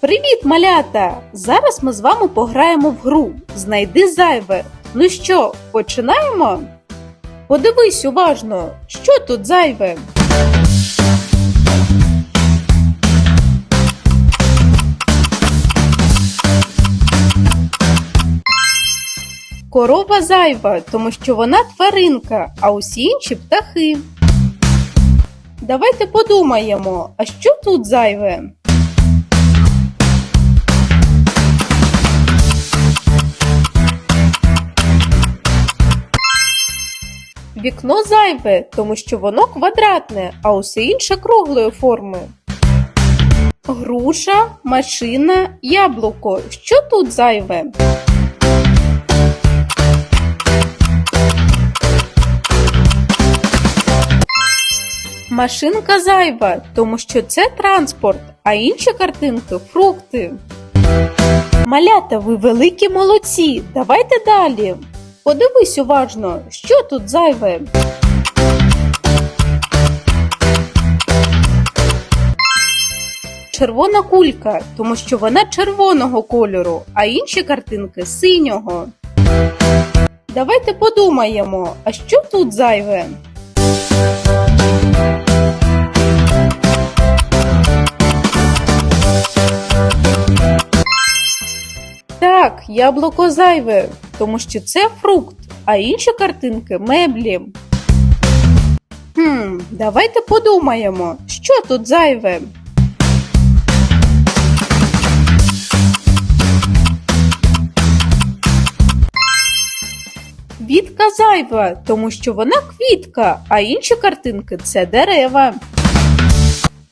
Привіт, малята! Зараз ми з вами пограємо в гру Знайди зайве. Ну що, починаємо? Подивись уважно, що тут зайве. Корова зайва, тому що вона тваринка, а усі інші птахи. Давайте подумаємо, а що тут зайве? Вікно зайве, тому що воно квадратне, а усе інше круглої форми. Груша, машина, яблуко. Що тут зайве? Машинка зайва, тому що це транспорт, а інші картинки фрукти. Малята, ви великі молодці. Давайте далі. Подивись уважно, що тут зайве. Червона кулька, тому що вона червоного кольору, а інші картинки синього. Давайте подумаємо, а що тут зайве? Так, яблуко зайве, тому що це фрукт, а інші картинки меблі. Хм, давайте подумаємо, що тут зайве. Квітка зайва, тому що вона квітка, а інші картинки це дерева.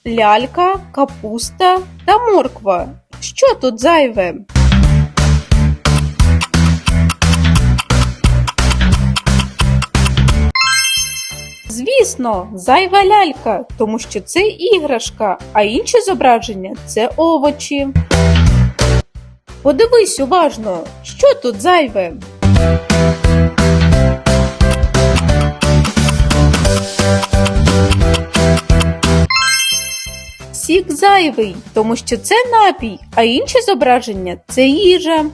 Лялька, капуста та морква. Що тут зайве? Звісно, зайва лялька, тому що це іграшка, а інші зображення це овочі. Подивись уважно, що тут зайве. Сік зайвий, тому що це напій, а інші зображення це їжа.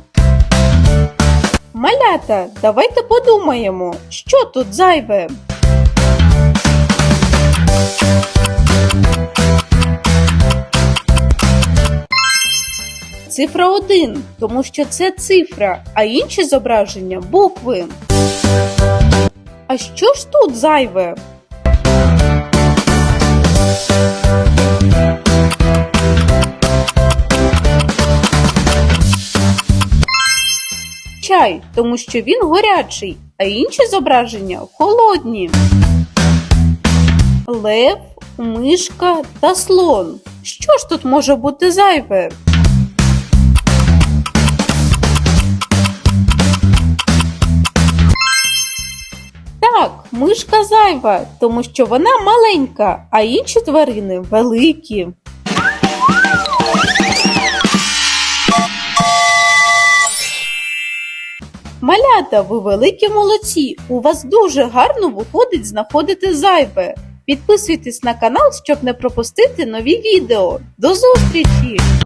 Малята, давайте подумаємо, що тут зайве. Цифра 1, тому що це цифра, а інші зображення букви. А що ж тут зайве? Чай, тому що він горячий, а інші зображення холодні. Лев, мишка та слон. Що ж тут може бути зайве? Мишка зайва, тому що вона маленька, а інші тварини великі. Малята, ви великі молодці! У вас дуже гарно виходить знаходити зайве. Підписуйтесь на канал, щоб не пропустити нові відео. До зустрічі!